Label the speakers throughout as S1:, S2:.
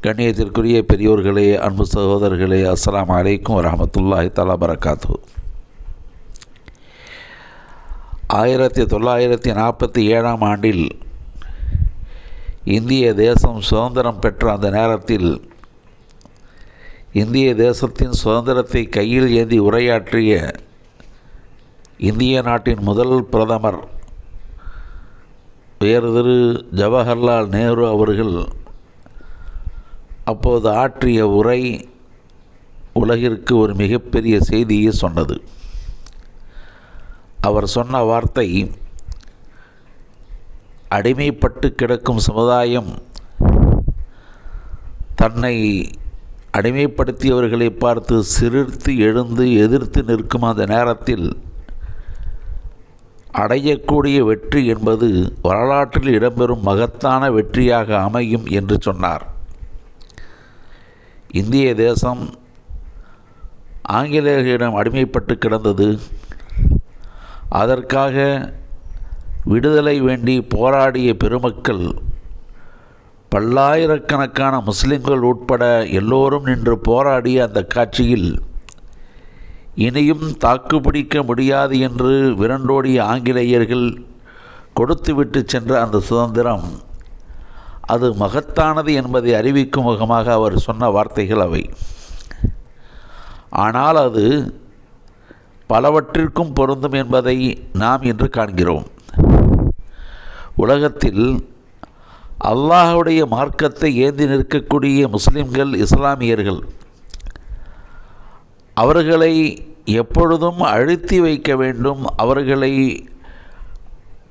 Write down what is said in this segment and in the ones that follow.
S1: கண்ணியத்திற்குரிய பெரியோர்களே அன்பு சகோதரர்களே அஸ்லாம் அலைக்கும் வரமத்துல்லாஹி தலா பரகாத்து ஆயிரத்தி தொள்ளாயிரத்தி நாற்பத்தி ஏழாம் ஆண்டில் இந்திய தேசம் சுதந்திரம் பெற்ற அந்த நேரத்தில் இந்திய தேசத்தின் சுதந்திரத்தை கையில் ஏந்தி உரையாற்றிய இந்திய நாட்டின் முதல் பிரதமர் உயர் திரு ஜவஹர்லால் நேரு அவர்கள் அப்போது ஆற்றிய உரை உலகிற்கு ஒரு மிகப்பெரிய செய்தியை சொன்னது. அவர் சொன்ன வார்த்தை அடிமைப்பட்டு கிடக்கும் சமுதாயம் தன்னை அடிமைப்படுத்தியவர்களை பார்த்து சிரித்து எழுந்து எதிர்த்து நிற்கும் அந்த நேரத்தில் அடையக்கூடிய வெற்றி என்பது வரலாற்றில் இடம்பெறும் மகத்தான வெற்றியாக அமையும் என்று சொன்னார். இந்திய தேசம் ஆங்கிலேயர்களிடம் அடிமைப்பட்டு கிடந்தது. அதற்காக விடுதலை வேண்டி போராடிய பெருமக்கள் பல்லாயிரக்கணக்கான முஸ்லிம்கள் உட்பட எல்லோரும் நின்று போராடிய அந்த காட்சியில் இனியும் தாக்குப்பிடிக்க முடியாது என்று விரண்டோடிய ஆங்கிலேயர்கள் கொடுத்துவிட்டு சென்ற அந்த சுதந்திரம் அது மகத்தானது என்பதை அறிவிக்கும் முகமாக அவர் சொன்ன வார்த்தைகள் அவை. ஆனால் அது பலவற்றிற்கும் பொருந்தும் என்பதை நாம் இன்று காண்கிறோம். உலகத்தில் அல்லாஹுடைய மார்க்கத்தை ஏந்தி நிற்கக்கூடிய முஸ்லிம்கள் இஸ்லாமியர்கள் அவர்களை எப்பொழுதும் அழுத்தி வைக்க வேண்டும். அவர்களை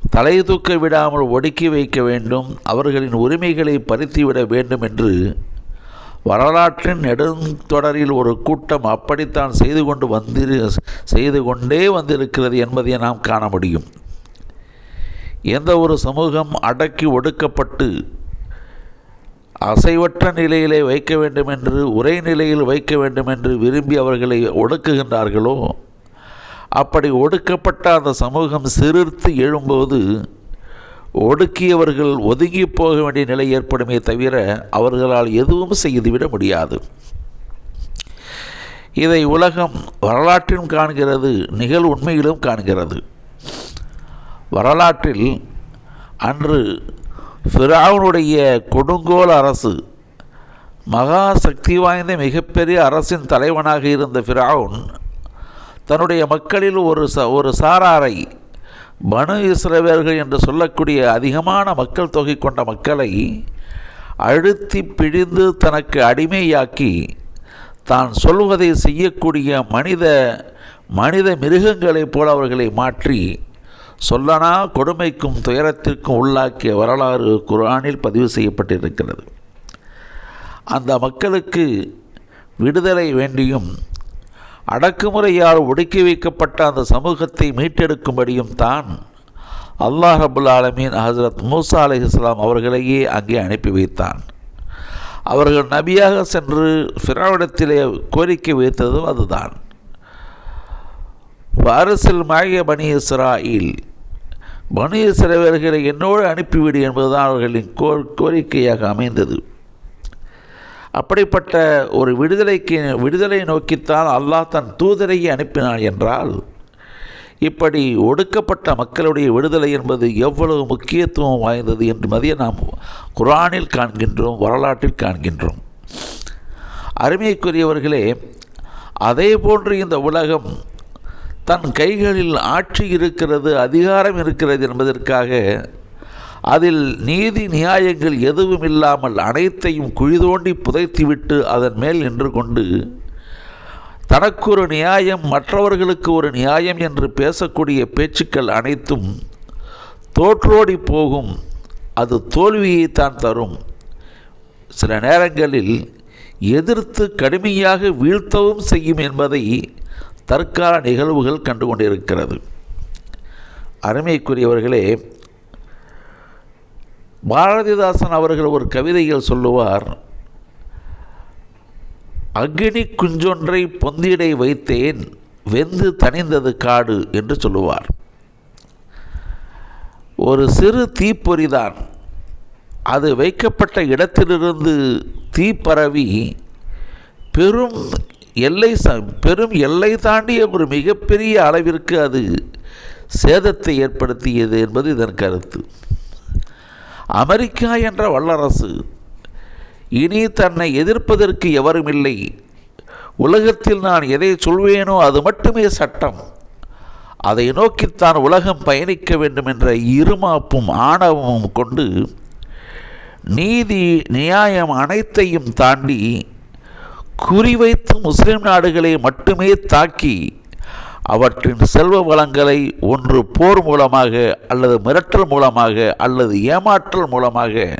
S1: தலை தூக்க விடாமல் ஒடுக்கி வைக்க வேண்டும் அவர்களின் உரிமைகளை பறித்துவிட வேண்டும் என்று வரலாற்றின் நெடுந்தொடரில் ஒரு கூட்டம் அப்படித்தான் செய்து கொண்டு வந்திரு செய்து கொண்டே வந்திருக்கிறது என்பதை நாம் காண முடியும். எந்த ஒரு சமூகம் அடக்கி ஒடுக்கப்பட்டு அசைவற்ற நிலையிலே வைக்க வேண்டும் என்று உரை நிலையில் வைக்க வேண்டும் என்று விரும்பி அவர்களை ஒடுக்குகின்றார்களோ அப்படி ஒடுக்கப்பட்ட அந்த சமூகம் சிறுத்து எழும்போது ஒடுக்கியவர்கள் ஒதுங்கி போக வேண்டிய நிலை ஏற்படுமே தவிர அவர்களால் எதுவும் செய்துவிட முடியாது. இதை உலகம் வரலாற்றிலும் காண்கிறது நிகழ் உண்மையிலும் காண்கிறது. வரலாற்றில் அன்று ஃபிராவுனுடைய கொடுங்கோல் அரசு மகா சக்தி வாய்ந்த மிகப்பெரிய அரசின் தலைவனாக இருந்த ஃபிராவுன் தன்னுடைய மக்களில் ஒரு ச ஒரு சாராரை பனு இஸ்ரவேர்கள் என்று சொல்லக்கூடிய அதிகமான மக்கள் தொகை கொண்ட மக்களை அழுத்தி பிழிந்து தனக்கு அடிமையாக்கி தான் சொல்வதை செய்யக்கூடிய மனித மனித மிருகங்களைப் போல அவர்களை மாற்றி சொல்லனா கொடுமைக்கும் துயரத்திற்கும் உள்ளாக்கிய வரலாறு குரானில் பதிவு செய்யப்பட்டிருக்கிறது. அந்த மக்களுக்கு விடுதலை வேண்டியும் அடக்குமுறையால் ஒடுக்கி வைக்கப்பட்ட அந்த சமூகத்தை மீட்டெடுக்கும்படியும் தான் அல்லாஹ் அபுல் ஆலமீன் ஹசரத் மூசா அலி இஸ்லாம் அவர்களையே அங்கே அனுப்பி வைத்தான். அவர்கள் நபியாக சென்று ஃபிராவிடத்திலே கோரிக்கை வைத்ததும் அதுதான். வாரிசில் மாய பனி இஸ்ராயில் பனி இஸ்ரவேல்களை என்னோடு அனுப்பிவிடு என்பதுதான் அவர்களின் கோ கோரிக்கையாக அமைந்தது. அப்படிப்பட்ட ஒரு விடுதலைக்கு விடுதலை நோக்கித்தான் அல்லாஹ் தன் தூதரையை அனுப்பினான் என்றால் இப்படி ஒடுக்கப்பட்ட மக்களுடைய விடுதலை என்பது எவ்வளவு முக்கியத்துவம் வாய்ந்தது என்று மதிய நாம் குரானில் காண்கின்றோம் வரலாற்றில் காண்கின்றோம். அருமைக்குரியவர்களே அதே போன்று இந்த உலகம் தன் கைகளில் ஆட்சி இருக்கிறது அதிகாரம் இருக்கிறது என்பதற்காக அதில் நீதி நியாயங்கள் எதுவும் இல்லாமல் அனைத்தையும் குழி தோண்டி புதைத்துவிட்டு அதன் மேல் நின்று கொண்டு தனக்கு ஒரு நியாயம் மற்றவர்களுக்கு ஒரு நியாயம் என்று பேசக்கூடிய பேச்சுக்கள் அனைத்தும் தோற்றோடி போகும். அது தோல்வியை தான் தரும். சில நேரங்களில் எதிர்த்து கடுமையாக வீழ்த்தவும் செய்யும் என்பதை தற்கால நிகழ்வுகள் கண்டு கொண்டிருக்கிறது அருமைக்குரியவர்களே பாரதிதாசன் அவர்கள் ஒரு கவிதையில் சொல்லுவார் அக்னி குஞ்சொன்றை பொந்திடை வைத்தேன் வெந்து தணிந்தது காடு என்று சொல்லுவார். ஒரு சிறு தீப்பொறிதான் அது வைக்கப்பட்ட இடத்திலிருந்து தீ பரவி பெரும் எல்லை பெரும் எல்லை தாண்டிய ஒரு மிகப்பெரிய அளவிற்கு அது சேதத்தை ஏற்படுத்தியது என்பது இதன் கருத்து. அமெரிக்கா என்ற வல்லரசு இனி தன்னை எதிர்ப்பதற்கு எவரும் இல்லை உலகத்தில் நான் எதை சொல்வேனோ அது மட்டுமே சட்டம். அதை நோக்கித்தான் உலகம் பயணிக்க வேண்டும் என்ற இருமாப்பும் ஆணவமும் கொண்டு நீதி நியாயம் அனைத்தையும் தாண்டி குறிவைத்து முஸ்லிம் நாடுகளை மட்டுமே தாக்கி அவற்றின் செல்வ வளங்களை ஒன்று போர் மூலமாக அல்லது மிரட்டல் மூலமாக அல்லது ஏமாற்றல் மூலமாக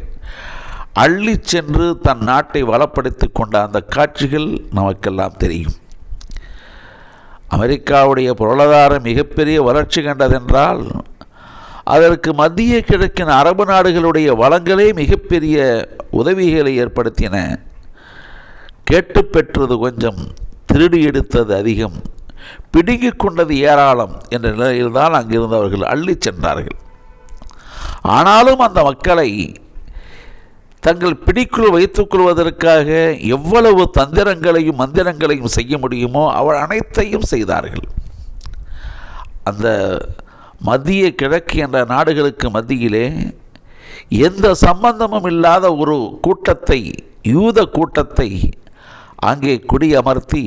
S1: அள்ளி சென்று தன் நாட்டை வளப்படுத்தி கொண்ட அந்த காட்சிகள் நமக்கெல்லாம் தெரியும். அமெரிக்காவுடைய பொருளாதாரம் மிகப்பெரிய வளர்ச்சி கண்டதென்றால் அதற்கு மத்திய கிழக்கின் அரபு நாடுகளுடைய வளங்களே மிகப்பெரிய உதவிகளை ஏற்படுத்தின. கேட்டு பெற்றது கொஞ்சம் திருடி எடுத்தது அதிகம். பிடுங்கிக் கொண்டது ஏராளம் என்ற நிலையில்தான் அங்கிருந்தவர்கள் அள்ளிச் சென்றார்கள். ஆனாலும் அந்த மக்களை தங்கள் பிடிக்குள் வைத்துக் கொள்வதற்காக எவ்வளவு தந்திரங்களையும் மந்திரங்களையும் செய்ய முடியுமோ அவள் அனைத்தையும் செய்தார்கள். அந்த மத்திய கிழக்கு என்ற நாடுகளுக்கு மத்தியிலே எந்த சம்பந்தமும் இல்லாத ஒரு கூட்டத்தை யூத கூட்டத்தை அங்கே குடியமர்த்தி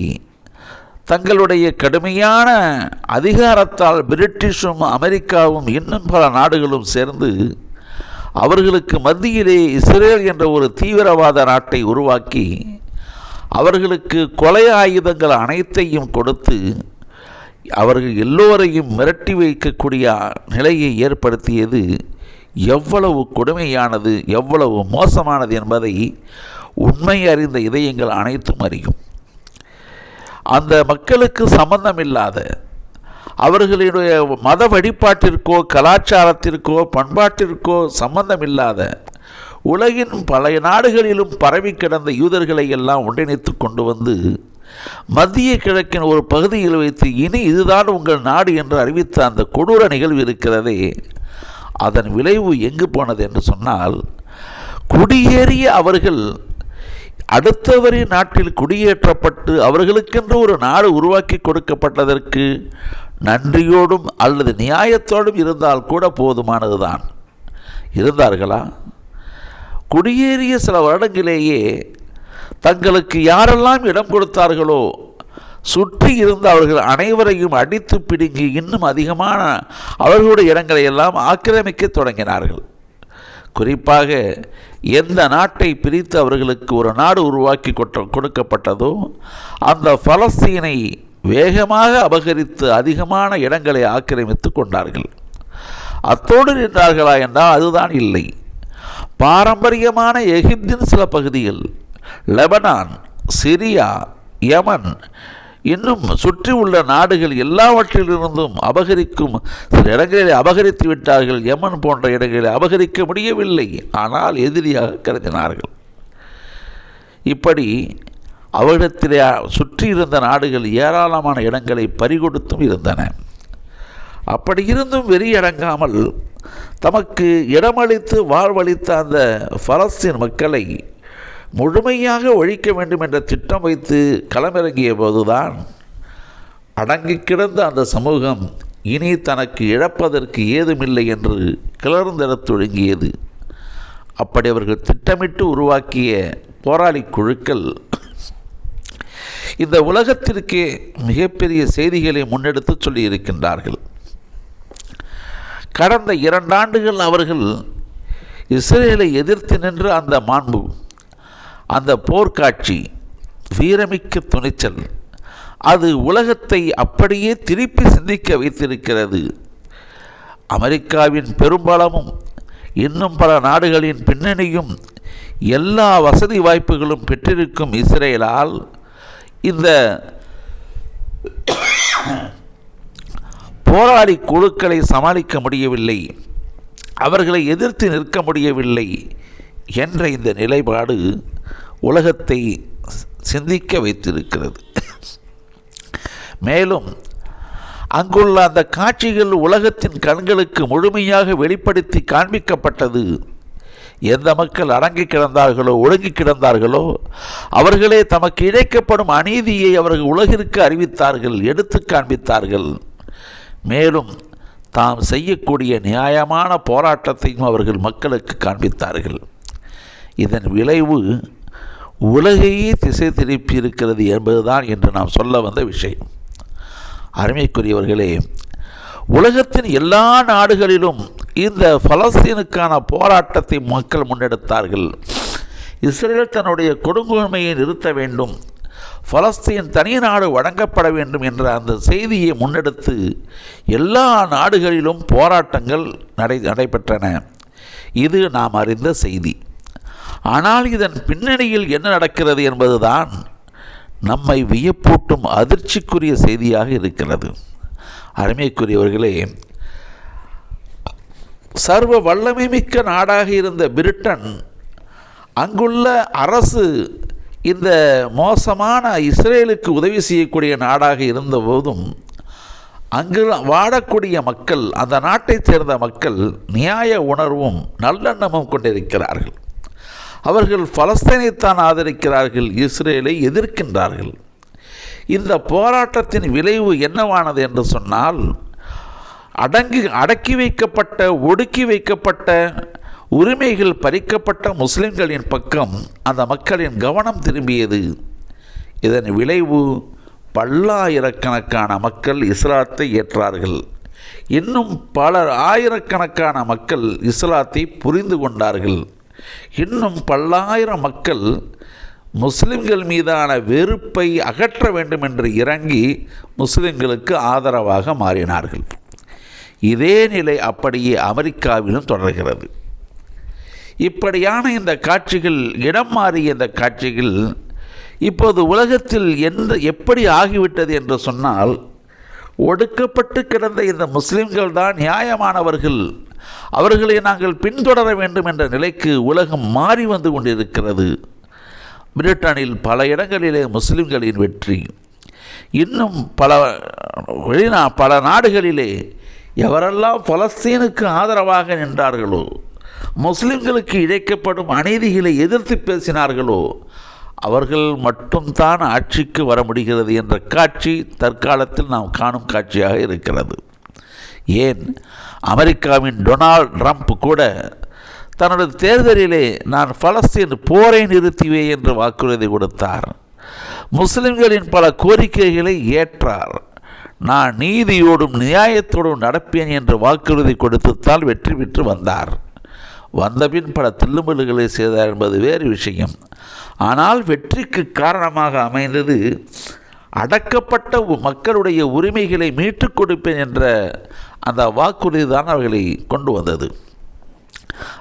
S1: தங்களுடைய கடுமையான அதிகாரத்தால் பிரிட்டிஷும் அமெரிக்காவும் இன்னும் பல நாடுகளும் சேர்ந்து அவர்களுக்கு மத்தியிலே இஸ்ரேல் என்ற ஒரு தீவிரவாத நாட்டை உருவாக்கி அவர்களுக்கு கொலை ஆயுதங்கள் அனைத்தையும் கொடுத்து அவர்கள் எல்லோரையும் மிரட்டி வைக்கக்கூடிய நிலையை ஏற்படுத்தியது எவ்வளவு கொடுமையானது எவ்வளவு மோசமானது என்பதை உண்மை அறிந்த இதயங்கள் அனைத்தும் அறியும். அந்த மக்களுக்கு சம்பந்தமில்லாத அவர்களுடைய மத வழிபாட்டிற்கோ கலாச்சாரத்திற்கோ பண்பாட்டிற்கோ சம்பந்தமில்லாத உலகின் பல நாடுகளிலும் பரவி கிடந்த யூதர்களை எல்லாம் ஒன்றிணைத்து கொண்டு வந்து மத்திய கிழக்கின் ஒரு பகுதியில் வைத்து இனி இதுதான் உங்கள் நாடு என்று அறிவித்த அந்த கொடூர நிகழ்வு இருக்கிறதே. அதன் விளைவு எங்கு போனது என்று சொன்னால் குடியேறிய அவர்கள் அடுத்தவரின் நாட்டில் குடியேற்றப்பட்டு அவர்களுக்கென்று ஒரு நாடு உருவாக்கி கொடுக்கப்பட்டதற்கு நன்றியோடும் அல்லது நியாயத்தோடும் இருந்தால் கூட போதுமானதுதான். இருந்தார்களா? குடியேறிய சில வருடங்களேயே தங்களுக்கு யாரெல்லாம் இடம் கொடுத்தார்களோ சுற்றி இருந்த அவர்கள் அனைவரையும் அடித்து பிடுங்கி இன்னும் அதிகமான அவர்களுடைய இடங்களை எல்லாம் ஆக்கிரமிக்க தொடங்கினார்கள். குறிப்பாக எந்த நாட்டை பிரித்து அவர்களுக்கு ஒரு நாடு உருவாக்கி கொட்ட கொடுக்கப்பட்டதோ அந்த பலஸ்தீனை வேகமாக அபகரித்து அதிகமான இடங்களை ஆக்கிரமித்து கொண்டார்கள். அத்தோடு நின்றார்களா என்றால் அதுதான் இல்லை. பாரம்பரியமான எகிப்தின் சில பகுதிகள் லெபனான் சிரியா யமன் இன்னும் சுற்றி உள்ள நாடுகள் எல்லாவற்றிலிருந்தும் அபகரிக்கும் சில இடங்களில் அபகரித்து விட்டார்கள். யமன் போன்ற இடங்களில் அபகரிக்க முடியவில்லை. ஆனால் எதிரியாக கருதினார்கள். இப்படி அவரிடத்திலே சுற்றி இருந்த நாடுகள் ஏராளமான இடங்களை பறிகொடுத்தும் இருந்தன. அப்படி இருந்தும் வெறியடங்காமல் தமக்கு இடமளித்து வாழ்வளித்த அந்த பலஸ்தீன் மக்களை முழுமையாக ஒழிக்க வேண்டும் என்ற திட்டம் வைத்து களமிறங்கிய போதுதான் அடங்கி கிடந்த அந்த சமூகம் இனி தனக்கு இழப்பதற்கு ஏதுமில்லை என்று கிளர்ந்தெழத் தொடங்கியது அப்படி அவர்கள் திட்டமிட்டு உருவாக்கிய போராளி குழுக்கள் இந்த உலகத்திற்கே மிகப்பெரிய செய்திகளை முன்னெடுத்து சொல்லியிருக்கின்றார்கள். கடந்த இரண்டாண்டுகள் அவர்கள் இஸ்ரேலை எதிர்த்து நின்று அந்த மாண்பு அந்த போர்க்காட்சி வீரமிக்க துணிச்சல். அது உலகத்தை அப்படியே திருப்பி சிந்திக்க வைத்திருக்கிறது. அமெரிக்காவின் பெரும்பலமும் இன்னும் பல நாடுகளின் பின்னணியும் எல்லா வசதி வாய்ப்புகளும் பெற்றிருக்கும் இஸ்ரேலால் இந்த போராளி குழுக்களை சமாளிக்க முடியவில்லை. அவர்களை எதிர்த்து நிற்க முடியவில்லை என்ற இந்த நிலைப்பாடு உலகத்தை சிந்திக்க வைத்திருக்கிறது. மேலும் அங்குள்ள அந்த காட்சிகள் உலகத்தின் கண்களுக்கு முழுமையாக வெளிப்படுத்தி காண்பிக்கப்பட்டது. எந்த மக்கள் அடங்கி கிடந்தார்களோ ஒடுங்கி கிடந்தார்களோ அவர்களே தமக்கு இழைக்கப்படும் அநீதியை அவர்கள் உலகிற்கு அறிவித்தார்கள் எடுத்து காண்பித்தார்கள். மேலும் தாம் செய்யக்கூடிய நியாயமான போராட்டத்தையும் அவர்கள் மக்களுக்கு காண்பித்தார்கள். இதன் விளைவு உலகையே திசை திருப்பி இருக்கிறது என்பதுதான் என்று நாம் சொல்ல வந்த விஷயம். அருமைக்குரியவர்களே உலகத்தின் எல்லா நாடுகளிலும் இந்த பலஸ்தீனுக்கான போராட்டத்தை மக்கள் முன்னெடுத்தார்கள். இஸ்ரேல் தன்னுடைய கொடுங்கோன்மையை நிறுத்த வேண்டும் பலஸ்தீன் தனி நாடு வழங்கப்பட வேண்டும் என்ற அந்த செய்தியை முன்னெடுத்து எல்லா நாடுகளிலும் போராட்டங்கள் நடை நடைபெற்றன. இது நாம் அறிந்த செய்தி. ஆனால் இதன் பின்னணியில் என்ன நடக்கிறது என்பதுதான் நம்மை வியப்பூட்டும் அதிர்ச்சிக்குரிய செய்தியாக இருக்கிறது. அருமைக்குரியவர்களே சர்வ வல்லமை மிக்க நாடாக இருந்த பிரிட்டன் அங்குள்ள அரசு இந்த மோசமான இஸ்ரேலுக்கு உதவி செய்யக்கூடிய நாடாக இருந்தபோதும் அங்கு வாழக்கூடிய மக்கள் அந்த நாட்டைச் சேர்ந்த மக்கள் நியாய உணர்வும் நல்லெண்ணமும் கொண்டிருக்கிறார்கள். அவர்கள் பலஸ்தீனைத்தான் ஆதரிக்கிறார்கள் இஸ்ரேலை எதிர்க்கின்றார்கள். இந்த போராட்டத்தின் விளைவு என்னவானது என்று சொன்னால் அடங்கி அடக்கி வைக்கப்பட்ட ஒடுக்கி வைக்கப்பட்ட உரிமைகள் பறிக்கப்பட்ட முஸ்லிம்களின் பக்கம் அந்த மக்களின் கவனம் திரும்பியது. இதன் விளைவு பல்லாயிரக்கணக்கான மக்கள் இஸ்லாத்தை ஏற்றார்கள். இன்னும் பலர் ஆயிரக்கணக்கான மக்கள் இஸ்லாத்தை புரிந்து கொண்டார்கள். இன்னும் பல்லாயிரம் மக்கள் முஸ்லிம்கள் மீதான வெறுப்பை அகற்ற வேண்டும் என்று இறங்கி முஸ்லிம்களுக்கு ஆதரவாக மாறினார்கள். இதே நிலை அப்படியே அமெரிக்காவிலும் தொடர்கிறது. இப்படியான இந்த காட்சிகள் இடம் மாறிய இந்த காட்சிகள் இப்போது உலகத்தில் எந்த எப்படி ஆகிவிட்டது என்று சொன்னால் ஒடுக்கப்பட்டு கிடந்த இந்த முஸ்லிம்கள் தான் நியாயமானவர்கள். அவர்களை நாங்கள் பின்தொடர வேண்டும் என்ற நிலைக்கு உலகம் மாறி வந்து கொண்டிருக்கிறது. பிரிட்டனில் பல இடங்களிலே முஸ்லிம்களின் வெற்றி. இன்னும் பல வெளிநா பல நாடுகளிலே எவரெல்லாம் பலஸ்தீனுக்கு ஆதரவாக நின்றார்களோ முஸ்லிம்களுக்கு இழைக்கப்படும் அநீதிகளை எதிர்த்து பேசினார்களோ அவர்கள் மட்டும்தான் ஆட்சிக்கு வர முடிகிறது என்ற காட்சி தற்காலத்தில் நாம் காணும் காட்சியாக இருக்கிறது. ஏன்? அமெரிக்காவின் டொனால்ட் ட்ரம்ப் கூட தன்னோட தேர்தலிலே நான் பலஸ்தீன் போரை நிறுத்திவேன் என்று வாக்குறுதி கொடுத்தார். முஸ்லிம்களின் பல கோரிக்கைகளை ஏற்றார். நான் நீதியோடும் நியாயத்தோடும் நடப்பேன் என்று வாக்குறுதி கொடுத்துத்தான் வெற்றி பெற்று வந்தார். வந்தபின் பல தில்லுமுல்லுகளை செய்தார் என்பது வேறு விஷயம். ஆனால் வெற்றிக்கு காரணமாக அமைந்தது அடக்கப்பட்ட மக்களுடைய உரிமைகளை மீட்டுக் கொடுப்பேன் என்ற அந்த வாக்குறுதி தான் அவர்களை கொண்டு வந்தது.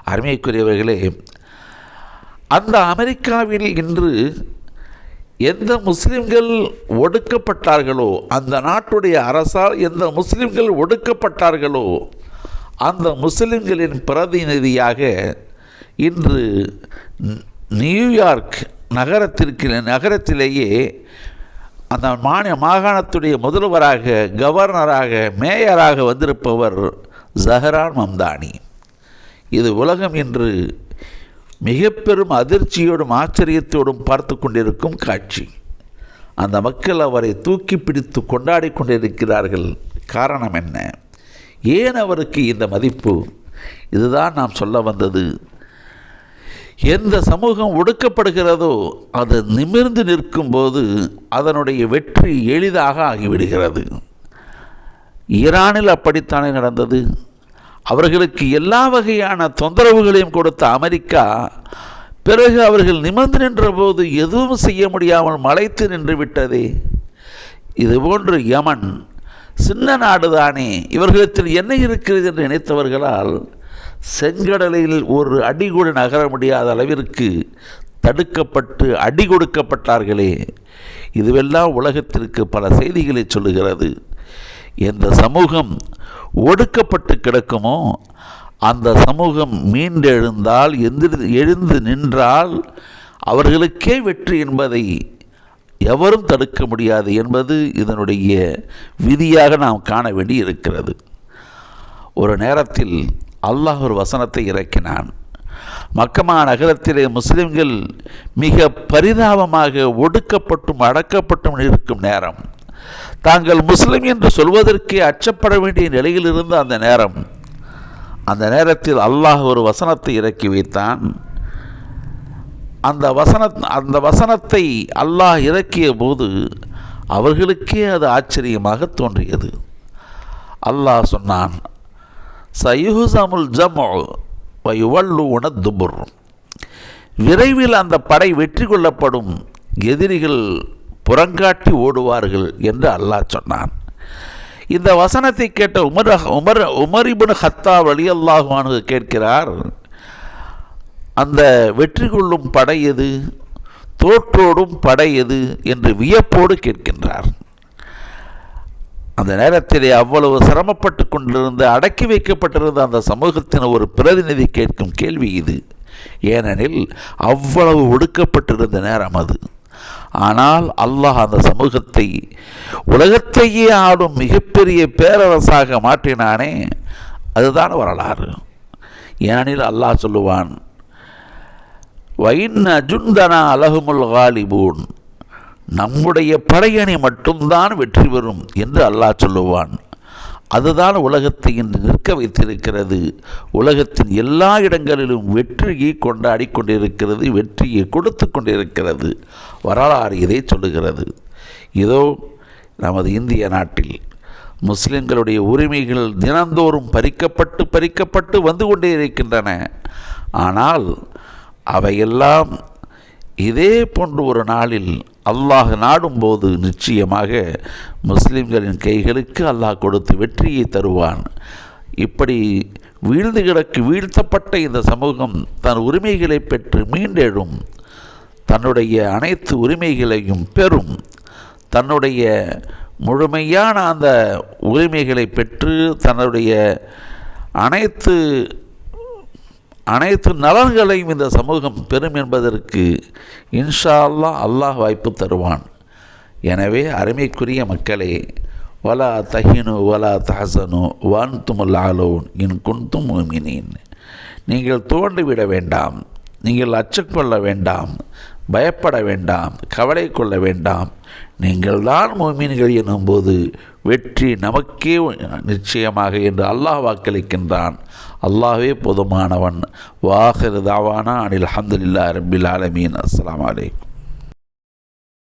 S1: அருமைக்குரியவர்களே அந்த அமெரிக்காவில் இன்று எந்த முஸ்லிம்கள் ஒடுக்கப்பட்டார்களோ அந்த நாட்டுடைய அரசால் எந்த முஸ்லிம்கள் ஒடுக்கப்பட்டார்களோ அந்த முஸ்லிம்களின் பிரதிநிதியாக இன்று நியூயார்க் நகரத்திற்கு நகரத்திலேயே அந்த மாநில மாகாணத்துடைய முதல்வராக கவர்னராக மேயராக வந்திருப்பவர் ஜஹரான் மம்தானி. இது உலகம் இன்று மிக பெரும் அதிர்ச்சியோடும் ஆச்சரியத்தோடும் பார்த்து கொண்டிருக்கும் காட்சி. அந்த மக்கள் அவரை தூக்கி பிடித்து கொண்டாடி கொண்டிருக்கிறார்கள். காரணம் என்ன? ஏன் அவருக்கு இந்த மதிப்பு? இதுதான் நாம் சொல்ல வந்தது. எந்த சமூகம் ஒடுக்கப்படுகிறதோ அது நிமிர்ந்து நிற்கும்போது அதனுடைய வெற்றி எளிதாக ஆகிவிடுகிறது. ஈரானில் அப்படித்தானே நடந்தது? அவர்களுக்கு எல்லா வகையான தொந்தரவுகளையும் கொடுத்த அமெரிக்கா பிறகு அவர்கள் நிமிர்ந்து நின்றபோது எதுவும் செய்ய முடியாமல் மலைத்து நின்று விட்டதே. இதுபோன்று யமன் சின்ன நாடுதானே இவர்களிடத்தில் என்ன இருக்கிறது என்று நினைத்தவர்களால் செங்கடலில் ஒரு அடி கூட நகர முடியாத அளவிற்கு தடுக்கப்பட்டு அடி கொடுக்கப்பட்டார்களே. இதுவெல்லாம் உலகத்திற்கு பல செய்திகளை சொல்லுகிறது. எந்த சமூகம் ஒடுக்கப்பட்டு கிடக்குமோ அந்த சமூகம் மீண்டெழுந்தால் எந்திரி எழுந்து நின்றால் அவர்களுக்கே வெற்றி என்பதை எவரும் தடுக்க முடியாது என்பது இதனுடைய விதியாக நாம் காண வேண்டி இருக்கிறது ஒரு நேரத்தில் அல்லாஹ் ஒரு வசனத்தை இறக்கினான். மக்கமா நகரத்திலே முஸ்லிம்கள் மிக பரிதாபமாக ஒடுக்கப்பட்டும் அடக்கப்பட்டும் இருக்கும் நேரம். தாங்கள் முஸ்லிம் என்று சொல்வதற்கே அச்சப்பட வேண்டிய நிலையில் இருந்த அந்த நேரம். அந்த நேரத்தில் அல்லாஹ் ஒரு வசனத்தை இறக்கி வைத்தான். அந்த வசன அந்த வசனத்தை அல்லாஹ் இறக்கிய போது அவர்களுக்கே அது ஆச்சரியமாக தோன்றியது. அல்லாஹ் சொன்னான் சயுஹுசமுல் ஜமு வயுவல்லு துபுர். விரைவில் அந்த படை வெற்றி கொள்ளப்படும் எதிரிகள் புறங்காட்டி ஓடுவார்கள் என்று அல்லாஹ் சொன்னான். இந்த வசனத்தை கேட்ட உமர் உமர் உமரிபுன் ஹத்தா வழி அல்லாஹானு கேட்கிறார் அந்த வெற்றி கொள்ளும் படை எது? தோற்றோடும் படை எது? என்று வியப்போடு கேட்கின்றார். அந்த நேரத்திலே அவ்வளவு சிரமப்பட்டு கொண்டிருந்த அடக்கி வைக்கப்பட்டிருந்த அந்த சமூகத்தின் ஒரு பிரதிநிதி கேட்கும் கேள்வி இது. ஏனெனில் அவ்வளவு ஒடுக்கப்பட்டிருந்த நேரம் அது. ஆனால் அல்லாஹ் அந்த சமூகத்தை உலகத்தையே ஆடும் மிகப்பெரிய பேரரசாக மாற்றினானே அதுதான் வரலாறு. ஏனெனில் அல்லாஹ் சொல்லுவான் வைன் அஜுந்தனா அலகுமுல் காலிபூன். நம்முடைய படையணி மட்டும்தான் வெற்றி பெறும் என்று அல்லாஹ் சொல்லுவான். அதுதான் உலகத்தை இன்று நிற்க வைத்திருக்கிறது. உலகத்தின் எல்லா இடங்களிலும் வெற்றியை கொண்டாடி கொண்டிருக்கிறது வெற்றியை கொடுத்து கொண்டிருக்கிறது. வரலாறு இதை சொல்லுகிறது. இதோ நமது இந்திய நாட்டில் முஸ்லிம்களுடைய உரிமைகள் தினந்தோறும் பறிக்கப்பட்டு பறிக்கப்பட்டு வந்து கொண்டே இருக்கின்றன. ஆனால் அவையெல்லாம் இதே போன்ற ஒரு நாளில் அல்லாஹ் நாடும்போது நிச்சயமாக முஸ்லிம்களின் கைகளுக்கு அல்லாஹ் கொடுத்து வெற்றியை தருவான். இப்படி வீழ்ந்து கிடக்கு வீழ்த்தப்பட்ட இந்த சமூகம் தன் உரிமைகளை பெற்று மீண்டெழும். தன்னுடைய அனைத்து உரிமைகளையும் பெறும். தன்னுடைய முழுமையான அந்த உரிமைகளை பெற்று தன்னுடைய அனைத்து அனைத்து நலன்களையும் இந்த சமூகம் பெறும் என்பதற்கு இன்ஷா அல்லாஹ் அல்லாஹ் வாய்ப்பு தருவான். எனவே அருமைக்குரிய மக்களே வலா தஹினு வலா தஹசனு வான் துமுல் ஆலோன் இன் குன்தும் முமினின். நீங்கள் தோன்றிவிட வேண்டாம் நீங்கள் அச்சக்கொள்ள வேண்டாம் பயப்பட வேண்டாம் கவலை கொள்ள வேண்டாம். நீங்கள் தான் மோமீன்கள் எனும்போது வெற்றி நமக்கே நிச்சயமாக என்று அல்லாஹ் வாக்களிக்கின்றான். அல்லாஹ்வே போதுமானவன். வாஹிர் தாவானா அனில் அஹமதுல்லா ரபில் ஆலமீன். அஸ்லாம் அலைக்கும்.